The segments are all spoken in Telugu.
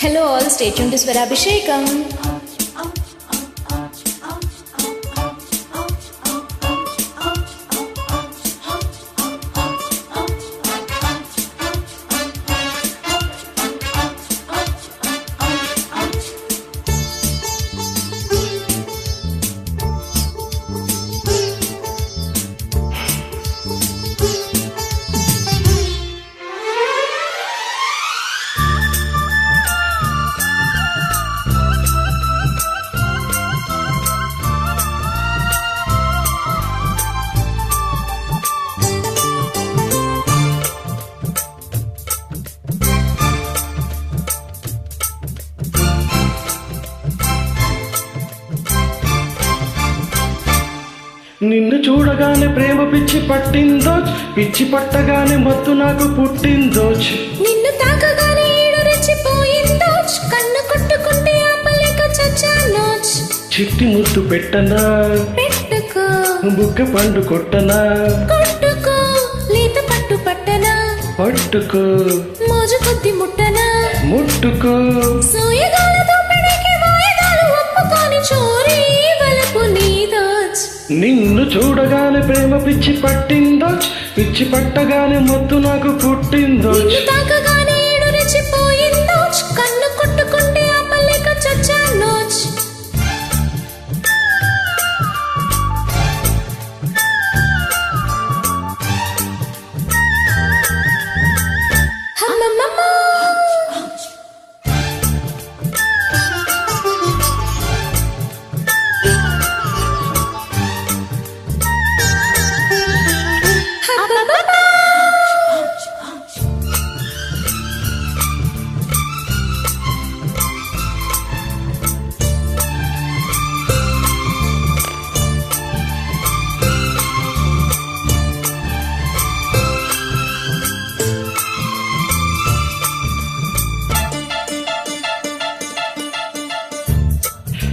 Hello all, stay tuned to Swarabhishekam. నిన్ను చూడగానే ప్రేమ పిచ్చి పట్టిందో? పిచ్చి పట్టగానే మత్తు నాకు పుట్టిందో? నిన్ను తాకగానే ఏడు రెచ్చిపోయిందో? కన్ను కొట్టుకుంటే ఆపలేక చిట్టి ముద్దు పెట్టనా? పెట్టుకో. బుక్క పండు కొట్టనా? కొట్టుకో. లేత పట్టు పట్టనా? పట్టుకో. మోజు కొద్ది ముట్టనా? ముట్టుకో. సోయగాలతో పెడికి ఒప్పుకొని నిన్ను చూడగానే ప్రేమ పిచ్చి పట్టిందో? పిచ్చి పట్టగానే మొత్తు నాకు పుట్టిందో?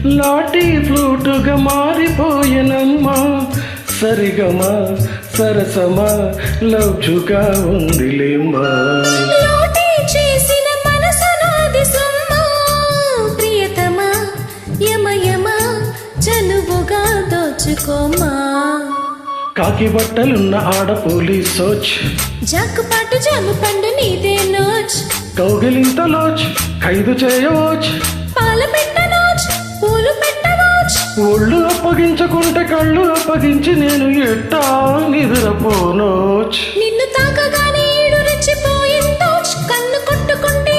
లాటి ఫ్లూటుగా మారిపోయెనమ్మా. సరిగమా సరసమా లవ్జుగా ఉందిలేమ్మా. కాకి బట్టలున్న ఆడ పోలీసోచ్ జాకుపాటు జాము పండు నీదే నోచ్. కౌగిలింతలోచ్ ఖైదు చేయవోచ్. పాల పెట్టనోచ్ పూలు ఒళ్ళు అప్పగించకుంటే కళ్ళు అప్పగించి నేను ఎట్టా నిద్రపోనోచ్ నిన్ను తాకగానే కన్ను కొట్టుకుంటే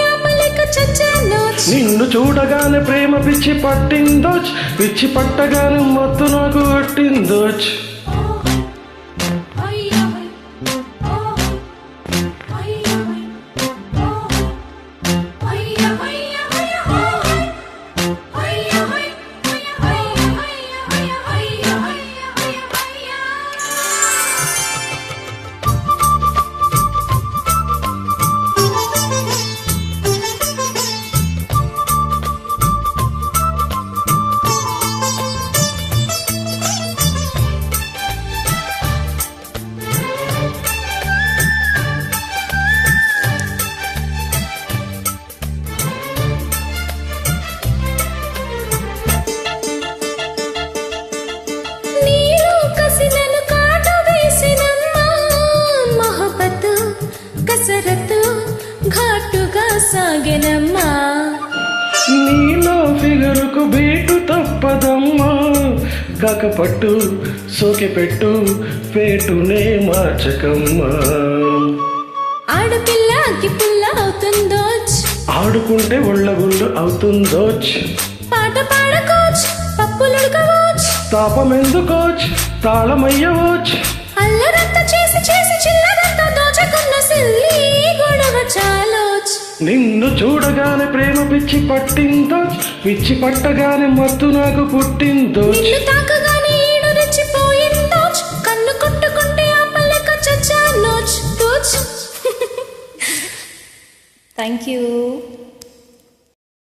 నిన్ను చూడగానే ప్రేమ పిచ్చి పట్టిందోచ్ పిచ్చి పట్టగానే మత్తు నాకు పట్టిందోచ్ సాగెనమ్మా. నీలో ఫిగరుకు బీటు తప్పదమ్మా. కాకపట్టు సోకె పెట్టు పేటునే మార్చకమ్మా. ఆడపిల్ల అగ్గి పుల్ల అవుతుందోచ్. ఆడుకుంటే ఒళ్ళగుళ్ళు అవుతుందోచ్. పాట పాడకోచ్ పప్పులుడకవోచ్ తాపమెందుకోచ్ తాళమయ్యవోచ్. అల్లరంతా చేసి చేసి చిల్లరంతా దోచకున్న సిల్లి గొడవ చాలోచ్ నిన్ను చూడగానే ప్రేమ పిచ్చి పట్టిందో పిచ్చి పట్టగానే మత్తు నాకు పుట్టిందో. నిన్ను కన్ను కొట్టుకుంటే థ్యాంక్ యూ